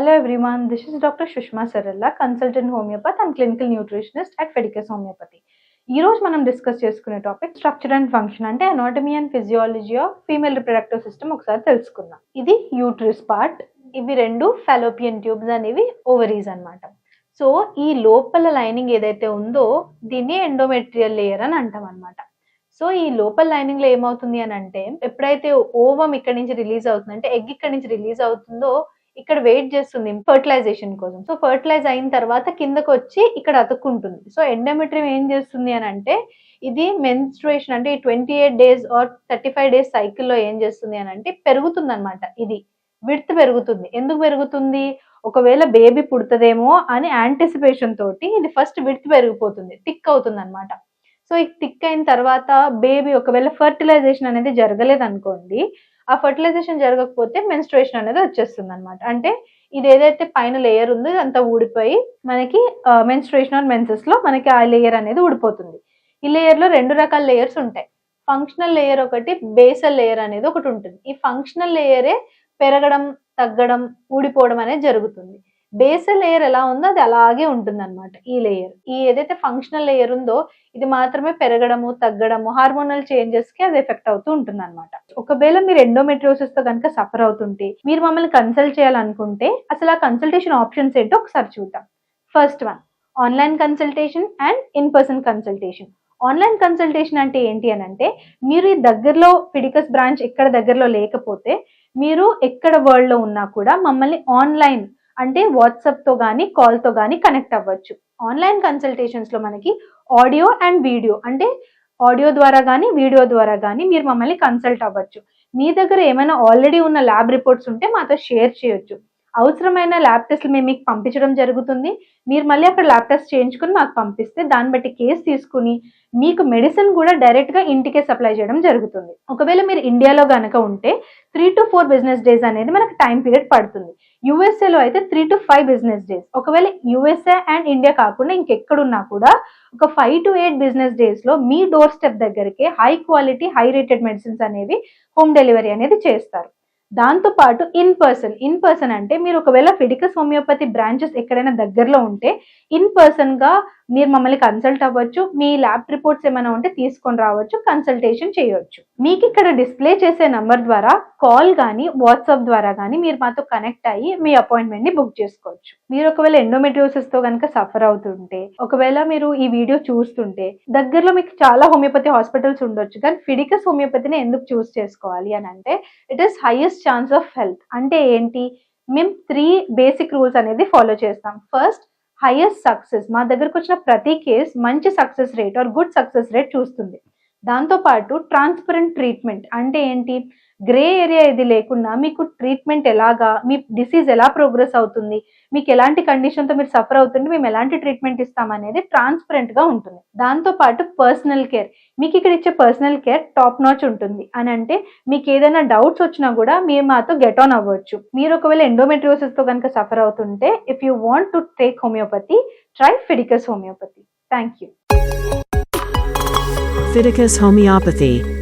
Hello everyone, this is Dr. Shushma Saralla, consultant homeopath and clinical nutritionist at Fedicus Homeopathy. ఈ రోజు మనం discuss చేసుకునే topic structure and function అంటే anatomy and physiology of female reproductive system ఒకసారి తెలుసుకుందాం ఇది uterus part ఇవి రెండు ఫెలోపియన్ ట్యూబ్స్ అనేవి ఓవరీస్ అన్నమాట సో ఈ లోపల లైనింగ్ ఏదైతే ఉందో దీన్ని ఎండోమెట్రియల్ లేయర్ అని అంటాం అనమాట సో ఈ లోపల లైనింగ్లో ఏమవుతుంది అని అంటే ఎప్పుడైతే ఓవం ఇక్కడ నుంచి రిలీజ్ అవుతుంది అంటే ఎగ్ ఇక్కడ నుంచి రిలీజ్ అవుతుందో ఇక్కడ వెయిట్ చేస్తుంది ఫర్టిలైజేషన్ కోసం. సో ఫర్టిలైజ్ అయిన తర్వాత కిందకు వచ్చి ఇక్కడ అతుక్కుంటుంది. సో ఎండోమెట్రియం ఏం చేస్తుంది అని అంటే ఇది మెన్స్ట్రుయేషన్ అంటే twenty eight days or thirty five days సైకిల్లో ఏం చేస్తుంది అని అంటే పెరుగుతుంది అనమాట ఇది. విడ్త్ పెరుగుతుంది. ఎందుకు పెరుగుతుంది? ఒకవేళ బేబీ పుడుతుందేమో అని యాంటిసిపేషన్ తోటి ఇది ఫస్ట్ విడ్త్ పెరిగిపోతుంది. టిక్ అవుతుంది అనమాట సో ఈ టిక్ అయిన తర్వాత బేబీ ఒకవేళ ఫర్టిలైజేషన్ అనేది జరగలేదు అనుకోండి ఆ ఫర్టిలైజేషన్ జరగకపోతే మెన్స్ట్రేషన్ అనేది వచ్చేస్తుంది అనమాట అంటే ఇది ఏదైతే పైన లేయర్ ఉందో ఇదంతా ఊడిపోయి మనకి మెన్స్ట్రేషన్ ఆర్ మెన్సెస్లో మనకి ఆ లేయర్ అనేది ఊడిపోతుంది. ఈ లేయర్లో రెండు రకాల లేయర్స్ ఉంటాయి. ఫంక్షనల్ లేయర్ ఒకటి బేసల్ లేయర్ అనేది ఒకటి ఉంటుంది. ఈ ఫంక్షనల్ లేయరే పెరగడం తగ్గడం ఊడిపోవడం అనేది జరుగుతుంది. బేసల్ లేయర్ ఎలా ఉందో అది అలాగే ఉంటుంది అనమాట ఈ లేయర్. ఈ ఏదైతే ఫంక్షనల్ లేయర్ ఉందో ఇది మాత్రమే పెరగడము తగ్గడము హార్మోనల్ చేంజెస్కి అది ఎఫెక్ట్ అవుతూ ఉంటుంది అనమాట ఒకవేళ మీరు ఎండోమెట్రియోసిస్తో కనుక సఫర్ అవుతుంటే మీరు మమ్మల్ని కన్సల్ట్ చేయాలనుకుంటే అసలు ఆ కన్సల్టేషన్ ఆప్షన్స్ ఏంటో ఒకసారి చూద్దాం. First one online consultation and in person consultation online consultation అంటే ఏంటి అని అంటే మీరు ఈ దగ్గరలో పిడికస్ బ్రాంచ్ ఎక్కడ దగ్గరలో లేకపోతే మీరు ఎక్కడ వరల్డ్లో ఉన్నా కూడా మమ్మల్ని ఆన్లైన్ అంటే వాట్సాప్తో కానీ కాల్తో కానీ కనెక్ట్ అవ్వచ్చు. ఆన్లైన్ కన్సల్టేషన్స్లో మనకి ఆడియో అండ్ వీడియో అంటే ఆడియో ద్వారా కానీ వీడియో ద్వారా కానీ మీరు మమ్మల్ని కన్సల్ట్ అవ్వచ్చు. మీ దగ్గర ఏమైనా ఆల్రెడీ ఉన్న ల్యాబ్ రిపోర్ట్స్ ఉంటే మాతో షేర్ చేయొచ్చు. అవసరమైన ల్యాబ్ టెస్ట్లు మేము మీకు పంపించడం జరుగుతుంది. మీరు మళ్ళీ అక్కడ ల్యాబ్ టెస్ట్ చేయించుకుని మాకు పంపిస్తే దాన్ని బట్టి కేసు తీసుకుని మీకు మెడిసిన్ కూడా డైరెక్ట్గా ఇంటికే సప్లై చేయడం జరుగుతుంది. ఒకవేళ మీరు ఇండియాలో కనుక ఉంటే three to four business days అనేది మనకు టైం పీరియడ్ పడుతుంది. యుఎస్ఏలో అయితే three to five business days ఒకవేళ యుఎస్ఏ అండ్ ఇండియా కాకుండా ఇంకెక్కడున్నా కూడా ఒక ఫైవ్ టు ఎయిట్ బిజినెస్ డేస్లో మీ డోర్ స్టెప్ దగ్గరికి high quality high rated medicines అనేవి హోమ్ డెలివరీ అనేది చేస్తారు. దాంతో పాటు ఇన్ పర్సన్ ఇన్ పర్సన్ అంటే మీరు ఒకవేళ ఫిడికస్ హోమియోపతి బ్రాంచెస్ ఎక్కడైనా దగ్గరలో ఉంటే ఇన్ పర్సన్గా మీరు మమ్మల్ని కన్సల్ట్ అవ్వచ్చు మీ ల్యాబ్ రిపోర్ట్స్ ఏమైనా ఉంటే తీసుకొని రావచ్చు కన్సల్టేషన్ చేయవచ్చు మీకు ఇక్కడ డిస్ప్లే చేసే నంబర్ ద్వారా కాల్ కానీ వాట్సాప్ ద్వారా కానీ మీరు మాతో కనెక్ట్ అయ్యి మీ అపాయింట్మెంట్ని బుక్ చేసుకోవచ్చు. మీరు ఒకవేళ ఎండోమెట్రియోసిస్తో కనుక సఫర్ అవుతుంటే ఒకవేళ మీరు ఈ వీడియో చూస్తుంటే దగ్గరలో మీకు చాలా హోమియోపతి హాస్పిటల్స్ ఉండొచ్చు కానీ ఫిడికస్ హోమియోపతిని ఎందుకు చూస్ చేసుకోవాలి అని అంటే it is highest chance of health అంటే ఏంటి? మేము త్రీ బేసిక్ రూల్స్ అనేది ఫాలో చేస్తాం. ఫస్ట్ హైయెస్ట్ సక్సెస్ మా దగ్గరకు వచ్చిన ప్రతి కేస్ మంచి success rate or good success rate చూస్తుంది. దాంతోపాటు ట్రాన్స్పరెంట్ ట్రీట్మెంట్ అంటే ఏంటి? గ్రే ఏరియా ఇది లేకుండా మీకు ట్రీట్మెంట్ ఎలాగా? మీ డిసీజ్ ఎలా ప్రోగ్రెస్ అవుతుంది? మీకు ఎలాంటి కండిషన్తో మీరు సఫర్ అవుతుంటే మేము ఎలాంటి ట్రీట్మెంట్ ఇస్తాం అనేది ట్రాన్స్పరెంట్గా ఉంటుంది దాంతోపాటు పర్సనల్ కేర్. మీకు ఇక్కడ ఇచ్చే పర్సనల్ కేర్ టాప్ నాచ్ ఉంటుంది. అని అంటే మీకు ఏదైనా డౌట్స్ వచ్చినా కూడా మీరు మాతో గెట్ ఆన్ అవ్వచ్చు. మీరు ఒకవేళ ఎండోమెట్రియోసిస్తో కనుక సఫర్ అవుతుంటే if you want to take homeopathy try Fiticus homeopathy thank you Fiticus Homeopathy